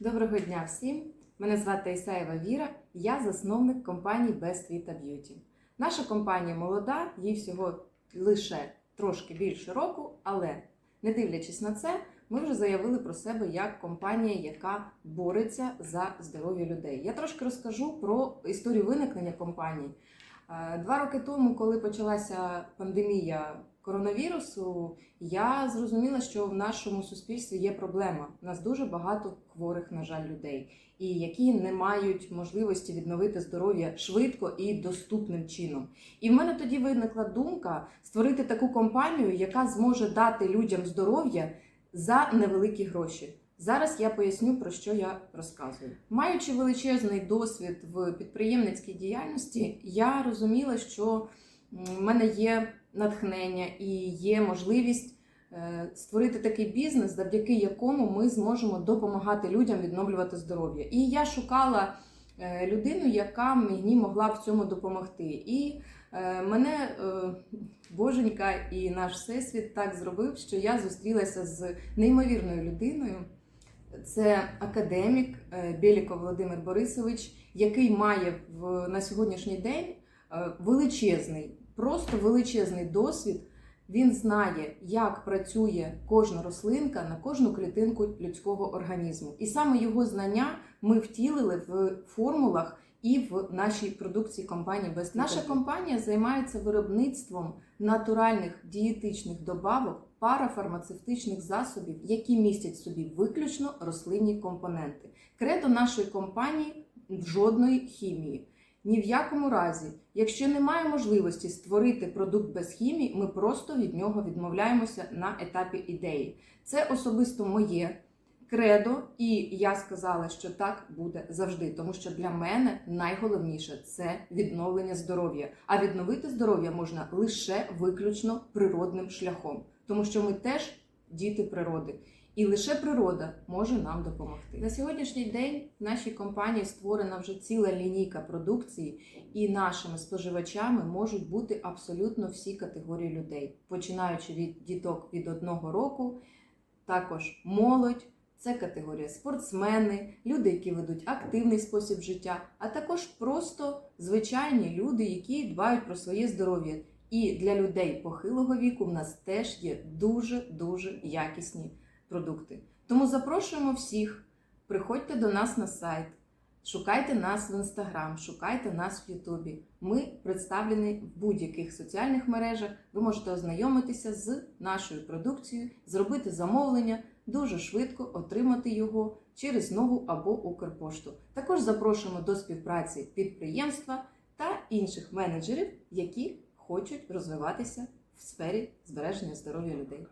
Доброго дня всім! Мене звати Ісаєва Віра, я засновник компанії Best Vita Beauty. Наша компанія молода, їй всього лише трошки більше року, але не дивлячись на це, ми вже заявили про себе як компанія, яка бореться за здоров'я людей. Я трошки розкажу про історію виникнення компанії. Е, Два роки тому, коли почалася пандемія коронавірусу, я зрозуміла, що в нашому суспільстві є проблема. У нас дуже багато хворих, на жаль, людей, і які не мають можливості відновити здоров'я швидко і доступним чином. І в мене тоді виникла думка створити таку компанію, яка зможе дати людям здоров'я за невеликі гроші. Зараз я поясню про що я розказую. Маючи величезний досвід в підприємницькій діяльності, я розуміла, що в мене є натхнення і є можливість е, створити такий бізнес, завдяки якому ми зможемо допомагати людям відновлювати здоров'я. І я шукала е, людину, яка мені могла в цьому допомогти. І е, мене Боженька і наш всесвіт так зробив, що я зустрілася з неймовірною людиною. Це академік е, Біліков Володимир Борисович, який має в, на сьогоднішній день е, величезний, просто величезний досвід. Він знає, як працює кожна рослинка на кожну клітинку людського організму. І саме його знання ми втілили в формулах і в нашій продукції компанії Best Наша компанія займається виробництвом натуральних дієтичних добавок, парафармацевтичних засобів, які містять собі виключно рослинні компоненти. Кредо нашої компанії жодної хімії. Ні в якому разі, якщо немає можливості створити продукт без хімії, ми просто від нього відмовляємося на етапі ідеї. Це особисто моє кредо, і я сказала, що так буде завжди, тому що для мене найголовніше це відновлення здоров'я. А відновити здоров'я можна лише виключно природним шляхом, тому що ми теж діти природи. І лише природа може нам допомогти. На сьогоднішній день в нашій компанії створена вже ціла лінійка продукції, і нашими споживачами можуть бути абсолютно всі категорії людей, починаючи від діток від одного року, також молодь. Це категорія спортсмени, люди, які ведуть активний спосіб життя, а також просто звичайні люди, які дбають про своє здоров'я. І для людей похилого віку в нас теж є дуже дуже якісні продукти. Тому запрошуємо всіх, приходьте до нас на сайт, шукайте нас в інстаграм, шукайте нас в Ютубі. Ми представлені в будь-яких соціальних мережах. Ви можете ознайомитися з нашою продукцією, зробити замовлення, дуже швидко отримати його через нову або Укрпошту. Також запрошуємо до співпраці підприємства та інших менеджерів, які хочуть розвиватися в сфері збереження здоров'я людей.